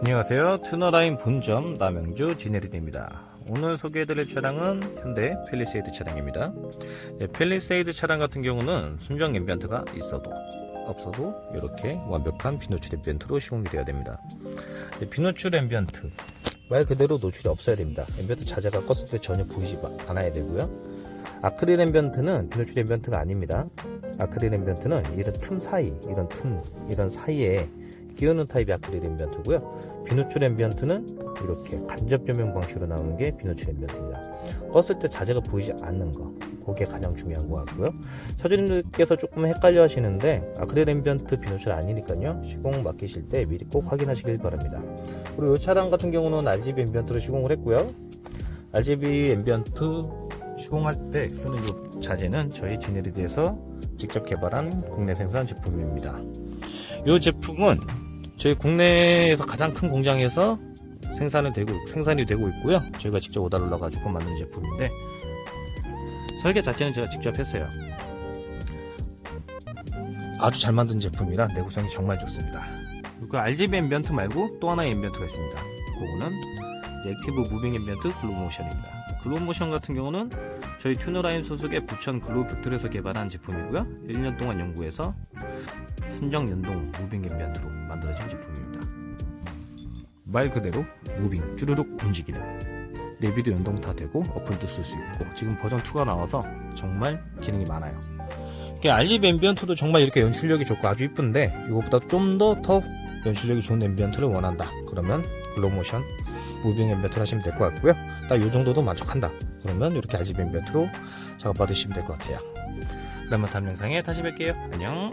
안녕하세요. 투너라인 본점 남영주 지네리드입니다. 오늘 소개해드릴 차량은 현대 펠리세이드 차량입니다. 네, 펠리세이드 차량 같은 경우는 순정 앰비언트가 있어도 없어도 이렇게 완벽한 비노출 앰비언트로 시공이 되어야 됩니다. 네, 비노출 앰비언트 말 그대로 노출이 없어야 됩니다. 앰비언트 자재가 껐을 때 전혀 보이지 않아야 되고요. 아크릴 앰비언트는 비노출 앰비언트가 아닙니다. 아크릴 앰비언트는 이런 틈 사이, 이런 틈, 이런 사이에 끼우는 타입의 아크릴 앰비언트고요. 비노출 앰비언트는 이렇게 간접 조명 방식으로 나오는 게 비노출 앰비언트입니다. 껐을 때 자재가 보이지 않는 거, 그게 가장 중요한 것 같고요. 사주님들께서 조금 헷갈려 하시는데 아크릴 앰비언트 비노출 아니니까요. 시공 맡기실 때 미리 꼭 확인하시길 바랍니다. 그리고 이 차량 같은 경우는 RGB 앰비언트로 시공을 했고요. RGB 앰비언트 시공할 때 쓰는 이 자재는 저희 지네리드에서 직접 개발한 국내 생산 제품입니다. 이 제품은 저희 국내에서 가장 큰 공장에서 생산이 되고 생산이 되고 있고요. 저희가 직접 오다를 넣어가지고 만든 제품인데 설계 자체는 제가 직접 했어요. 아주 잘 만든 제품이라 내구성이 정말 좋습니다. 그 RGB 앰비언트 말고 또 하나의 앰비언트가 있습니다. 그거는 액티브 무빙 앰비언트 글로모션입니다. 글로모션 같은 경우는 저희 튜너라인 소속의 부천 글로우팩토리에서 개발한 제품이고요. 1년 동안 연구해서 순정 연동 무빙 앰비언트로 만들어진 제품입니다. 말 그대로 무빙 쭈르륵 움직이는 내비도 연동 다 되고 어플도 쓸 수 있고 지금 버전 2가 나와서 정말 기능이 많아요. RGB 앰비언트도 정말 이렇게 연출력이 좋고 아주 이쁜데 이것보다 좀 더 더 연출력이 좋은 앰비언트를 원한다. 그러면 글로모션 무빙 앰비언트를 하시면 될 것 같고요. 딱 이 정도도 만족한다. 그러면 이렇게 RGB 앰비언트로 작업 받으시면 될 것 같아요. 그러면 다음 영상에 다시 뵐게요. 안녕.